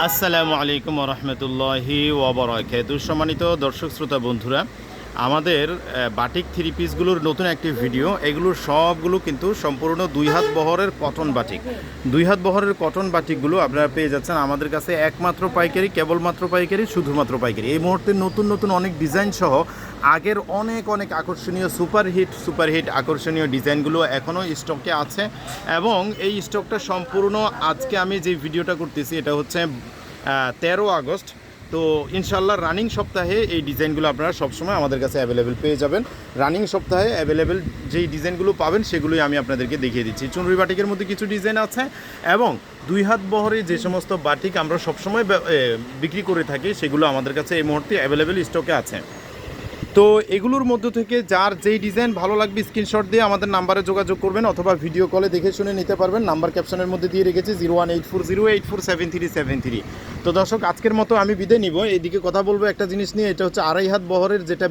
আসসালামু আলাইকুম রহমতুল্লাহি ওবরাকাতু সম্মানিত দর্শক শ্রোতা বন্ধুরা আমাদের বাটিক থ্রি পিসগুলোর নতুন একটি ভিডিও এগুলোর সবগুলো কিন্তু সম্পূর্ণ দুই হাত বহরের কটন বাটিক দুই হাত বহরের কটন বাটিকগুলো আপনারা পেয়ে যাচ্ছেন আমাদের কাছে একমাত্র পাইকারি, কেবলমাত্র পাইকারি, শুধুমাত্র পাইকারি। এই মুহূর্তে নতুন নতুন অনেক ডিজাইন সহ আগের অনেক অনেক আকর্ষণীয় সুপারহিট সুপারহিট আকর্ষণীয় ডিজাইনগুলো এখনও স্টকে আছে। এবং এই স্টকটা সম্পূর্ণ আজকে আমি যে ভিডিওটা করতেছি, এটা হচ্ছে তেরো আগস্ট। তো ইনশাল্লাহ রানিং সপ্তাহে এই ডিজাইনগুলো আপনারা সবসময় আমাদের কাছে অ্যাভেলেবেল পেয়ে যাবেন। রানিং সপ্তাহে অ্যাভেলেবেল যেই ডিজাইনগুলো পাবেন, সেগুলোই আমি আপনাদেরকে দেখিয়ে দিচ্ছি। চুনরি বাটিকের মধ্যে কিছু ডিজাইন আছে এবং দুই হাত বহরে যে সমস্ত বাটিক আমরা সবসময় বিক্রি করে থাকি, সেগুলো আমাদের কাছে এই মুহূর্তে অ্যাভেলেবেল স্টকে আছে। তো এগুলোর মধ্য থেকে যার যেই ডিজাইন ভালো লাগবে স্ক্রিনশট দিয়ে আমাদের নাম্বারে যোগাযোগ করবেন অথবা ভিডিও কলে দেখে শুনে নিতে পারবেন। নাম্বার ক্যাপশনের মধ্যে দিয়ে রেখেছি zero one eight four zero eight four seven three seven three তো দর্শক, আজকের মতো আমি বিদায় নিব। এইদিকে কথা বলব একটা জিনিস নিয়ে, এটা হচ্ছে আড়াই হাত বহরের যেটা